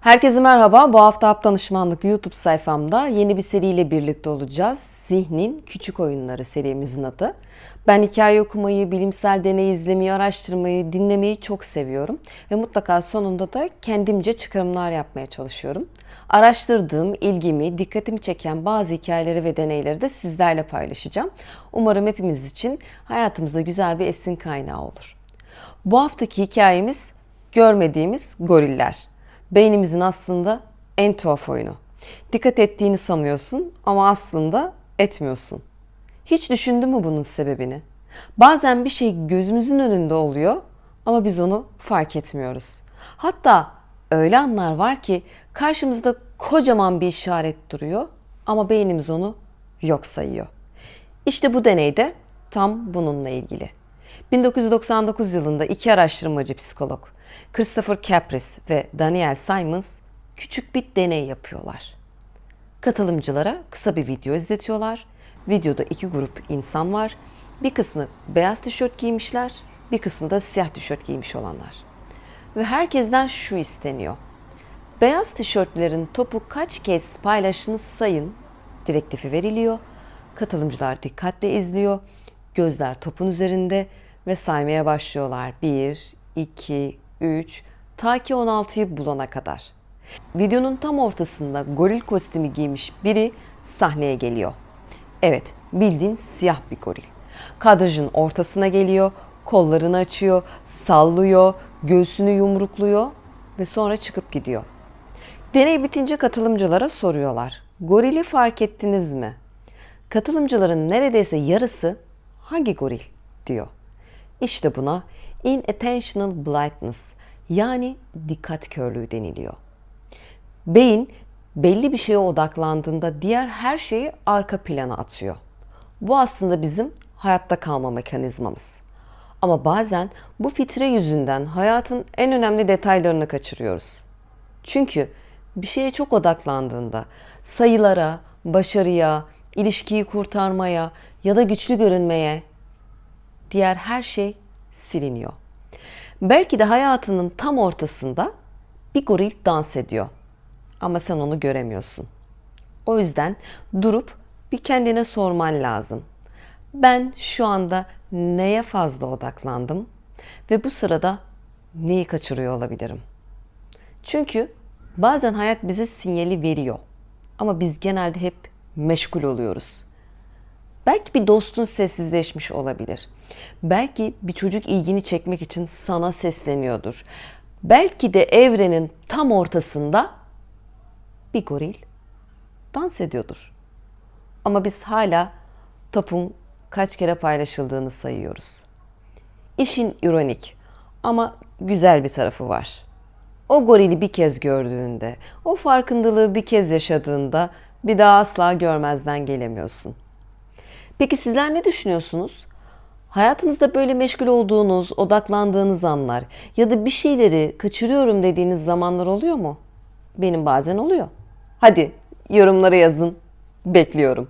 Herkese merhaba. Bu hafta Hap Danışmanlık YouTube sayfamda yeni bir seriyle birlikte olacağız. Zihnin Küçük Oyunları serimizin adı. Ben hikaye okumayı, bilimsel deney izlemeyi, araştırmayı, dinlemeyi çok seviyorum. Ve mutlaka sonunda da kendimce çıkarımlar yapmaya çalışıyorum. Araştırdığım, ilgimi, dikkatimi çeken bazı hikayeleri ve deneyleri de sizlerle paylaşacağım. Umarım hepimiz için hayatımızda güzel bir esin kaynağı olur. Bu haftaki hikayemiz görmediğimiz goriller. Beynimizin aslında en tuhaf oyunu. Dikkat ettiğini sanıyorsun ama aslında etmiyorsun. Hiç düşündün mü bunun sebebini? Bazen bir şey gözümüzün önünde oluyor ama biz onu fark etmiyoruz. Hatta öyle anlar var ki karşımızda kocaman bir işaret duruyor ama beynimiz onu yok sayıyor. İşte bu deneyde tam bununla ilgili. 1999 yılında iki araştırmacı psikolog Christopher Capris ve Daniel Simons küçük bir deney yapıyorlar. Katılımcılara kısa bir video izletiyorlar. Videoda iki grup insan var. Bir kısmı beyaz tişört giymişler, bir kısmı da siyah tişört giymiş olanlar. Ve herkesten şu isteniyor. Beyaz tişörtlerin topu kaç kez paylaştığını sayın direktifi veriliyor. Katılımcılar dikkatle izliyor. Gözler topun üzerinde ve saymaya başlıyorlar. 1, 2, 3 ta ki 16'yı bulana kadar. Videonun tam ortasında goril kostümü giymiş biri sahneye geliyor. Evet, bildiğin siyah bir goril. Kadrajın ortasına geliyor, kollarını açıyor, sallıyor, göğsünü yumrukluyor ve sonra çıkıp gidiyor. Deney bitince katılımcılara soruyorlar. Gorili fark ettiniz mi? Katılımcıların neredeyse yarısı hangi goril diyor. İşte buna inattentional blindness yani dikkat körlüğü deniliyor. Beyin belli bir şeye odaklandığında diğer her şeyi arka plana atıyor. Bu aslında bizim hayatta kalma mekanizmamız. Ama bazen bu fitre yüzünden hayatın en önemli detaylarını kaçırıyoruz. Çünkü bir şeye çok odaklandığında sayılara, başarıya, ilişkiyi kurtarmaya ya da güçlü görünmeye diğer her şey siliniyor. Belki de hayatının tam ortasında bir goril dans ediyor. Ama sen onu göremiyorsun. O yüzden durup bir kendine sorman lazım. Ben şu anda neye fazla odaklandım ve bu sırada neyi kaçırıyor olabilirim? Çünkü bazen hayat bize sinyali veriyor. Ama biz genelde hep meşgul oluyoruz. Belki bir dostun sessizleşmiş olabilir. Belki bir çocuk ilgini çekmek için sana sesleniyordur. Belki de evrenin tam ortasında bir goril dans ediyordur. Ama biz hala topun kaç kere paylaşıldığını sayıyoruz. İşin ironik ama güzel bir tarafı var. O gorili bir kez gördüğünde, o farkındalığı bir kez yaşadığında bir daha asla görmezden gelemiyorsun. Peki sizler ne düşünüyorsunuz? Hayatınızda böyle meşgul olduğunuz, odaklandığınız anlar ya da bir şeyleri kaçırıyorum dediğiniz zamanlar oluyor mu? Benim bazen oluyor. Hadi yorumlara yazın. Bekliyorum.